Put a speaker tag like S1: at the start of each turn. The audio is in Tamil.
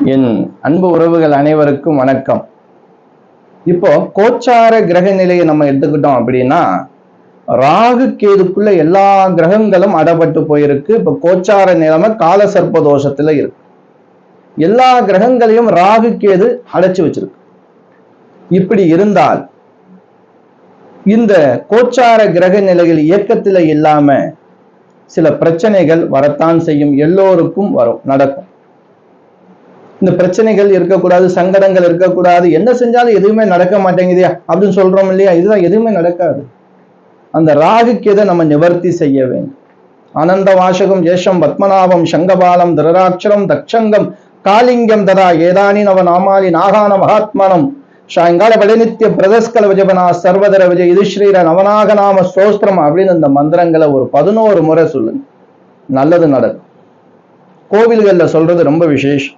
S1: என் அன்பு உறவுகள் அனைவருக்கும் வணக்கம். இப்போ கோச்சார கிரக நிலையை நம்ம எடுத்துக்கிட்டோம் அப்படின்னா ராகு கேதுக்குள்ள எல்லா கிரகங்களும் அடப்பட்டு போயிருக்கு. இப்போ கோச்சார நிலைமை கால சர்ப்ப தோஷத்துல இருக்கு. எல்லா கிரகங்களையும் ராகு கேது அடைச்சு வச்சிருக்கு. இப்படி இருந்தால் இந்த கோச்சார கிரக நிலைகள் இயக்கத்துல இல்லாம சில பிரச்சனைகள் வரத்தான் செய்யும். எல்லோருக்கும் வரும் நடக்கும். இந்த பிரச்சனைகள் இருக்கக்கூடாது சங்கடங்கள் இருக்கக்கூடாது என்ன செஞ்சாலும் எதுவுமே நடக்க மாட்டேங்குதியா அப்படின்னு சொல்றோம் இல்லையா? இதுதான் எதுவுமே நடக்காது. அந்த ராகுக்கு எதை நம்ம நிவர்த்தி செய்ய வேண்டும்? ஆனந்த வாசகம் ஜேஷம் பத்மநாபம் சங்கபாலம் திருராட்சரம் தக்ஷங்கம் காலிங்கம் ததா ஏதானி நவ நாமாலி நாகான மகாத்மனம் சாயங்கால வடநித்திய பிரதஸ்கல விஜபனா சர்வதர விஜய் இது ஸ்ரீர நவநாக நாம ஸ்தோஸ்திரம் அப்படின்னு இந்த மந்திரங்களை ஒரு பதினோரு முறை சொல்லுங்க. நல்லது நடக்கும். கோவில்கள்ல சொல்றது ரொம்ப விசேஷம்.